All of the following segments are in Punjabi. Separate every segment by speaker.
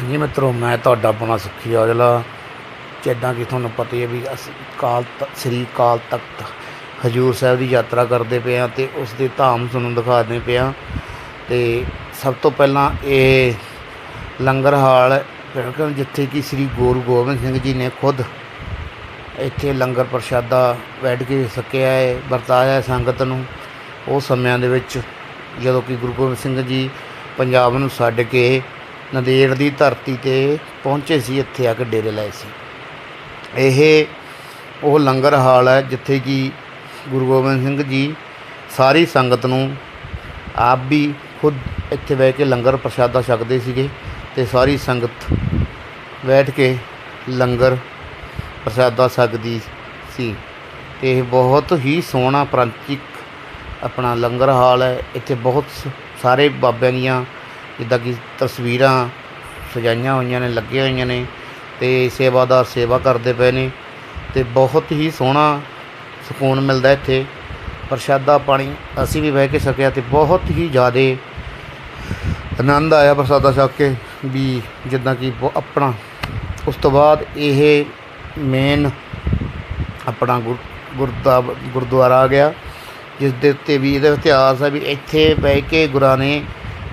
Speaker 1: ਹਾਂਜੀ ਮਿੱਤਰੋ ਮੈਂ ਤੁਹਾਡਾ ਆਪਣਾ ਸੁਖੀ ਔਜਲਾ। ਜਿੱਦਾਂ ਕਿ ਤੁਹਾਨੂੰ ਪਤਾ ਹੀ ਹੈ ਵੀ ਅਸੀਂ ਕਾਲ ਤ- ਸ੍ਰੀ ਕਾਲ ਤਖਤ ਹਜੂਰ ਸਾਹਿਬ ਦੀ ਯਾਤਰਾ ਕਰਦੇ ਪਏ ਹਾਂ ਤੇ ਉਸ ਦੇ ਧਾਮ ਤੁਹਾਨੂੰ ਦਿਖਾਉਂਦੇ ਪਏ ਹਾਂ। ਤੇ ਸਭ ਤੋਂ ਪਹਿਲਾਂ ਇਹ ਲੰਗਰ ਹਾਲ ਹੈ, ਜਿੱਥੇ ਕਿ ਸ੍ਰੀ ਗੁਰੂ ਗੋਬਿੰਦ ਸਿੰਘ ਜੀ ਨੇ ਖੁਦ ਇੱਥੇ ਲੰਗਰ ਪ੍ਰਸ਼ਾਦਾ ਬੈਠ ਕੇ ਸਕਿਆ ਹੈ ਵਰਤਾਇਆ ਹੈ ਸੰਗਤ ਨੂੰ। ਉਹ ਸਮਿਆਂ ਦੇ ਵਿੱਚ ਜਦੋਂ ਕਿ ਗੁਰੂ ਗੋਬਿੰਦ ਸਿੰਘ ਜੀ ਪੰਜਾਬ ਨੂੰ ਛੱਡ ਕੇ ਨੰਦੇੜ ਦੀ ਧਰਤੀ ਤੇ ਪਹੁੰਚੇ ਸੀ, ਇੱਥੇ ਆ ਕੇ ਡੇਰੇ ਲਾਏ ਸੀ। ਇਹ ਉਹ ਲੰਗਰ ਹਾਲ ਹੈ, ਜਿੱਥੇ ਕਿ ਗੁਰੂ ਗੋਬਿੰਦ ਸਿੰਘ ਜੀ ਸਾਰੀ ਸੰਗਤ ਨੂੰ ਆਪ ਵੀ ਖੁਦ ਇੱਥੇ ਬਹਿ ਕੇ ਲੰਗਰ ਪ੍ਰਸ਼ਾਦਾ ਛਕਦੇ ਸੀਗੇ ਤੇ ਸਾਰੀ ਸੰਗਤ ਬੈਠ ਕੇ ਲੰਗਰ ਪ੍ਰਸ਼ਾਦਾ ਛਕਦੀ ਸੀ। ਤੇ ਇਹ ਬਹੁਤ ਹੀ ਸੋਹਣਾ ਪ੍ਰਾਂਤਿਕ ਆਪਣਾ ਲੰਗਰ ਹਾਲ ਹੈ। ਇੱਥੇ ਬਹੁਤ ਸ- ਸਾਰੇ ਬਾਬਿਆਂ ਦੀਆਂ ਜਿੱਦਾਂ ਕਿ ਤਸਵੀਰਾਂ ਸਜਾਈਆਂ ਹੋਈਆਂ ਨੇ, ਲੱਗੀਆਂ ਹੋਈਆਂ ਨੇ ਤੇ ਸੇਵਾਦਾਰ ਸੇਵਾ ਕਰਦੇ ਪਏ ਨੇ ਤੇ ਬਹੁਤ ਹੀ ਸੋਹਣਾ ਸਕੂਨ ਮਿਲਦਾ ਇੱਥੇ। ਪ੍ਰਸ਼ਾਦਾ ਪਾਣੀ ਅਸੀਂ ਵੀ ਬਹਿ ਕੇ ਸਕਿਆ ਤੇ ਬਹੁਤ ਹੀ ਜ਼ਿਆਦਾ ਆਨੰਦ ਆਇਆ ਪ੍ਰਸ਼ਾਦਾ ਛਕ ਕੇ ਵੀ ਜਿੱਦਾਂ ਕਿ ਬਹੁ- ਆਪਣਾ, ਉਸ ਤੋਂ ਬਾਅਦ ਇਹ ਮੇਨ ਆਪਣਾ ਗੁਰ, ਗੁਰਦਾ, ਗੁਰਦੁਆਰਾ ਆ ਗਿਆ, ਜਿਸ ਦੇ ਉੱਤੇ ਵੀ ਇਹਦਾ ਇਤਿਹਾਸ ਹੈ ਵੀ ਇੱਥੇ ਬਹਿ ਕੇ ਗੁਰਾਂ ਨੇ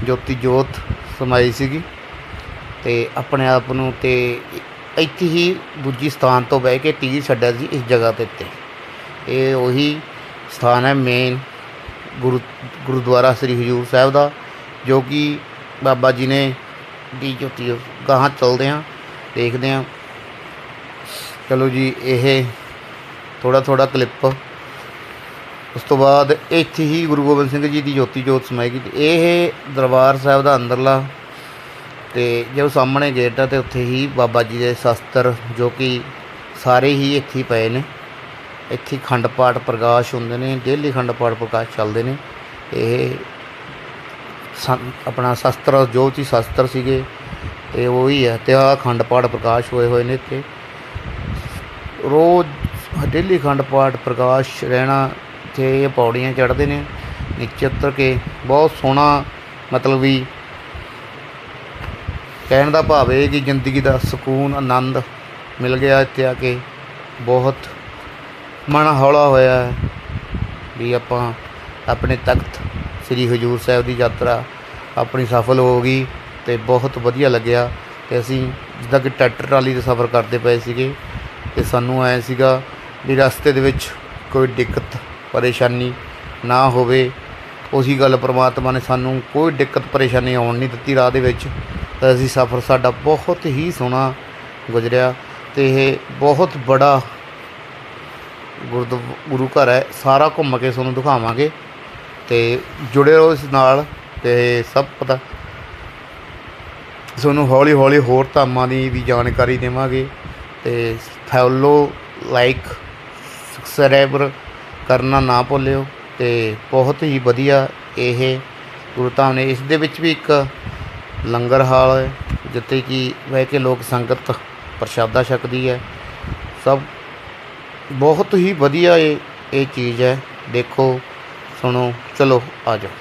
Speaker 1: ਜੋਤੀ ਜੋਤ ਸਮਾਈ ਸੀਗੀ ਤੇ ਆਪਣੇ ਆਪ ਨੂੰ ਤੇ ਇੱਥੇ ਹੀ ਦੂਜੀ ਸਥਾਨ ਤੋਂ ਬਹਿ ਕੇ ਤੀਰ ਛੱਡਿਆ ਸੀ ਇਸ ਜਗ੍ਹਾ ਦੇ ਉੱਤੇ। ਇਹ ਉਹੀ ਸਥਾਨ ਹੈ ਮੇਨ ਗੁਰੂ, ਗੁਰਦੁਆਰਾ ਸ੍ਰੀ ਹਜੂਰ ਸਾਹਿਬ ਦਾ, ਜੋ ਕਿ ਬਾਬਾ ਜੀ ਨੇ ਦੀ ਜੋਤੀ ਗਾਹਾਂ ਚੱਲਦੇ ਹਾਂ, ਦੇਖਦੇ ਹਾਂ। ਚਲੋ ਜੀ, ਇਹ ਥੋੜਾ ਥੋੜਾ ਕਲਿੱਪ ਉਸ ਤੋਂ ਬਾਅਦ ਇੱਥੇ ਹੀ ਗੁਰੂ ਗੋਬਿੰਦ ਸਿੰਘ ਜੀ ਦੀ ਜੋਤੀ ਜੋਤ ਸਮਾਏਗੀ ਤੇ ਇਹ ਦਰਬਾਰ ਸਾਹਿਬ ਦਾ ਅੰਦਰਲਾ ਤੇ ਜੋ ਸਾਹਮਣੇ ਗੇਟ ਆ ਤੇ ਉੱਥੇ ਹੀ ਬਾਬਾ ਜੀ ਦੇ ਸ਼ਸਤਰ ਜੋ ਕਿ ਸਾਰੇ ਹੀ ਇੱਥੇ ਪਏ ਨੇ। ਇੱਥੇ ਖੰਡ ਪਾਠ ਪ੍ਰਕਾਸ਼ ਹੁੰਦੇ ਨੇ ਡੇਲੀ ਖੰਡ ਪਾਠ ਪ੍ਰਕਾਸ਼ ਚੱਲਦੇ ਨੇ। ਇਹ ਸੰ- ਆਪਣਾ ਸ਼ਸਤਰ ਜੋ ਚੀ ਸ਼ਸਤਰ ਸੀਗੇ ਤੇ ਉਹੀ ਹੈ ਤੇ ਆਹ ਅਖੰਡ ਪਾਠ ਪ੍ਰਕਾਸ਼ ਹੋਏ ਹੋਏ ਨੇ ਇੱਥੇ। ਰੋਜ਼ ਡੇਲੀ ਖੰਡ ਪਾਠ ਪ੍ਰਕਾਸ਼ ਰਹਿਣਾ ਇੱਥੇ ਇਹ ਪੌੜੀਆਂ ਚੜ੍ਹਦੇ ਨੇ, ਨੀਚੇ ਉਤਰ ਕੇ ਬਹੁਤ ਸੋਹਣਾ ਮਤਲਬ ਵੀ ਕਹਿਣ ਦਾ ਭਾਵ ਇਹ ਕਿ ਜ਼ਿੰਦਗੀ ਦਾ ਸਕੂਨ, ਆਨੰਦ ਮਿਲ ਗਿਆ ਇੱਥੇ ਆ ਕੇ। ਬਹੁਤ ਮਨ ਹੌਲਾ ਹੋਇਆ ਹੈ ਵੀ ਆਪਾਂ ਆਪਣੇ ਤਖਤ ਸ੍ਰੀ ਹਜੂਰ ਸਾਹਿਬ ਦੀ ਯਾਤਰਾ ਆਪਣੀ ਸਫਲ ਹੋ ਗਈ ਤੇ ਬਹੁਤ ਵਧੀਆ ਲੱਗਿਆ ਤੇ ਅਸੀਂ ਜਿੱਦਾਂ ਕਿ ਟਰੈਕਟਰ ਟਰਾਲੀ 'ਤੇ ਸਫ਼ਰ ਕਰਦੇ ਪਏ ਸੀਗੇ ਤੇ ਸਾਨੂੰ ਐ ਸੀਗਾ ਵੀ ਰਸਤੇ ਦੇ ਵਿੱਚ ਕੋਈ ਦਿੱਕਤ ਪਰੇਸ਼ਾਨੀ ਨਾ ਹੋਵੇ। ਉਸੇ ਗੱਲ ਪ੍ਰਮਾਤਮਾ ਨੇ ਸਾਨੂੰ ਕੋਈ ਦਿੱਕਤ ਪਰੇਸ਼ਾਨੀ ਆਉਣ ਨਹੀਂ ਦਿੱਤੀ ਰਾਹ ਦੇ ਵਿੱਚ। ਤਾਂ ਅਸੀਂ ਸਫ਼ਰ ਸਾਡਾ ਬਹੁਤ ਹੀ ਸੋਹਣਾ ਗੁਜ਼ਰਿਆ ਤੇ ਇਹ ਬਹੁਤ ਬੜਾ ਗੁਰਦ ਗੁਰੂ ਘਰ ਹੈ। ਸਾਰਾ ਘੁੰਮ ਕੇ ਤੁਹਾਨੂੰ ਦਿਖਾਵਾਂਗੇ ਤੇ ਜੁੜੇ ਰਹੋ ਇਸ ਨਾਲ ਤੇ ਸਭ ਪਤਾ। ਤੁਹਾਨੂੰ ਹੌਲੀ ਹੌਲੀ ਹੋਰ ਧਾਮਾਂ ਦੀ ਵੀ ਜਾਣਕਾਰੀ ਦੇਵਾਂਗੇ ਤੇ ਫੋਲੋ ਲਾਈਕ ਸਬਸਕ੍ਰਾਈਬਰ ਕਰਨਾ ਨਾ ਭੁੱਲਿਓ ਤੇ ਬਹੁਤ ਹੀ ਵਧੀਆ ਇਹ ਗੁਰੂ ਧਾਮ ਨੇ ਇਸ ਦੇ ਵਿੱਚ ਵੀ ਇੱਕ ਲੰਗਰ ਹਾਲ ਹੈ, ਜਿੱਥੇ ਕਿ ਬਹਿ ਕੇ ਲੋਕ ਸੰਗਤ ਪ੍ਰਸ਼ਾਦਾ ਛਕਦੀ ਹੈ। ਸਭ ਬਹੁਤ ਹੀ ਵਧੀਆ ਇਹ ਇਹ ਚੀਜ਼ ਹੈ। ਦੇਖੋ, ਸੁਣੋ, ਚਲੋ, ਆ ਜਾਓ।